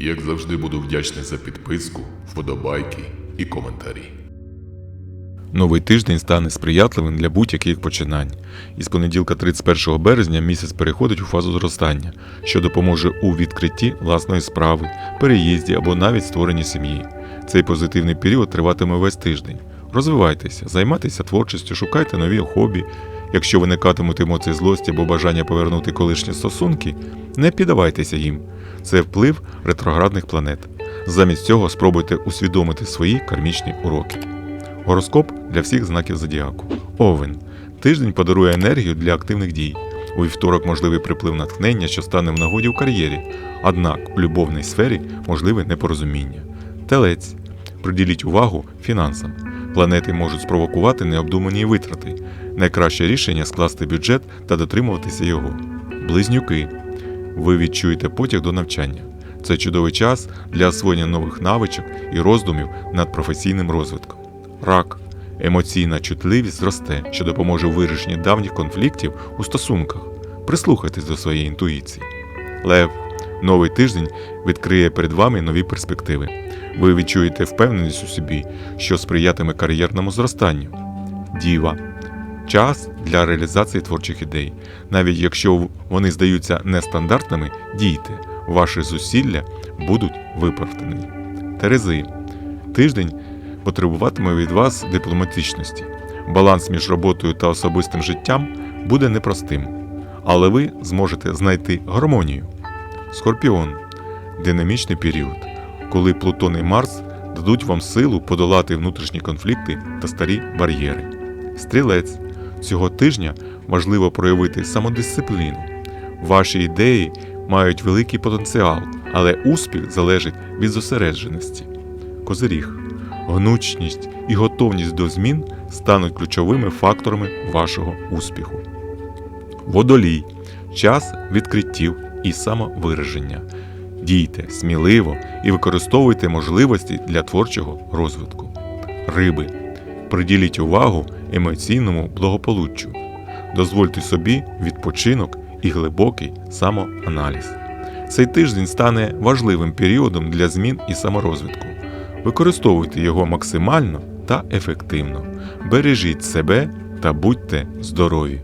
Як завжди, буду вдячний за підписку, вподобайки і коментарі. Новий тиждень стане сприятливим для будь-яких починань. Із понеділка 31 березня місяць переходить у фазу зростання, що допоможе у відкритті власної справи, переїзді або навіть створенні сім'ї. Цей позитивний період триватиме весь тиждень. Розвивайтеся, займайтеся творчістю, шукайте нові хобі. Якщо виникатимуть емоції злості або бажання повернути колишні стосунки, не піддавайтеся їм. Це вплив ретроградних планет. Замість цього спробуйте усвідомити свої кармічні уроки. Гороскоп для всіх знаків зодіаку. Овен. Тиждень подарує енергію для активних дій. У вівторок можливий приплив натхнення, що стане в нагоді у кар'єрі. Однак у любовній сфері можливе непорозуміння. Телець. Приділіть увагу фінансам. Планети можуть спровокувати необдумані витрати. Найкраще рішення скласти бюджет та дотримуватися його. Близнюки. Ви відчуєте потяг до навчання. Це чудовий час для освоєння нових навичок і роздумів над професійним розвитком. Рак. Емоційна чутливість зросте, що допоможе у вирішенні давніх конфліктів у стосунках. Прислухайтесь до своєї інтуїції. Лев. Новий тиждень відкриє перед вами нові перспективи. Ви відчуєте впевненість у собі, що сприятиме кар'єрному зростанню. Діва. Час для реалізації творчих ідей. Навіть якщо вони здаються нестандартними, дійте. Ваші зусилля будуть виправдані. Терези. Тиждень потребуватиме від вас дипломатичності. Баланс між роботою та особистим життям буде непростим, але ви зможете знайти гармонію. Скорпіон динамічний період, коли Плутон і Марс дадуть вам силу подолати внутрішні конфлікти та старі бар'єри. Стрілець цього тижня важливо проявити самодисципліну. Ваші ідеї мають великий потенціал, але успіх залежить від зосередженості. Козиріг гнучність і готовність до змін стануть ключовими факторами вашого успіху. Водолій час відкриттів і самовираження. Дійте сміливо і використовуйте можливості для творчого розвитку. Риби. Приділіть увагу емоційному благополуччю. Дозвольте собі відпочинок і глибокий самоаналіз. Цей тиждень стане важливим періодом для змін і саморозвитку. Використовуйте його максимально та ефективно. Бережіть себе та будьте здорові!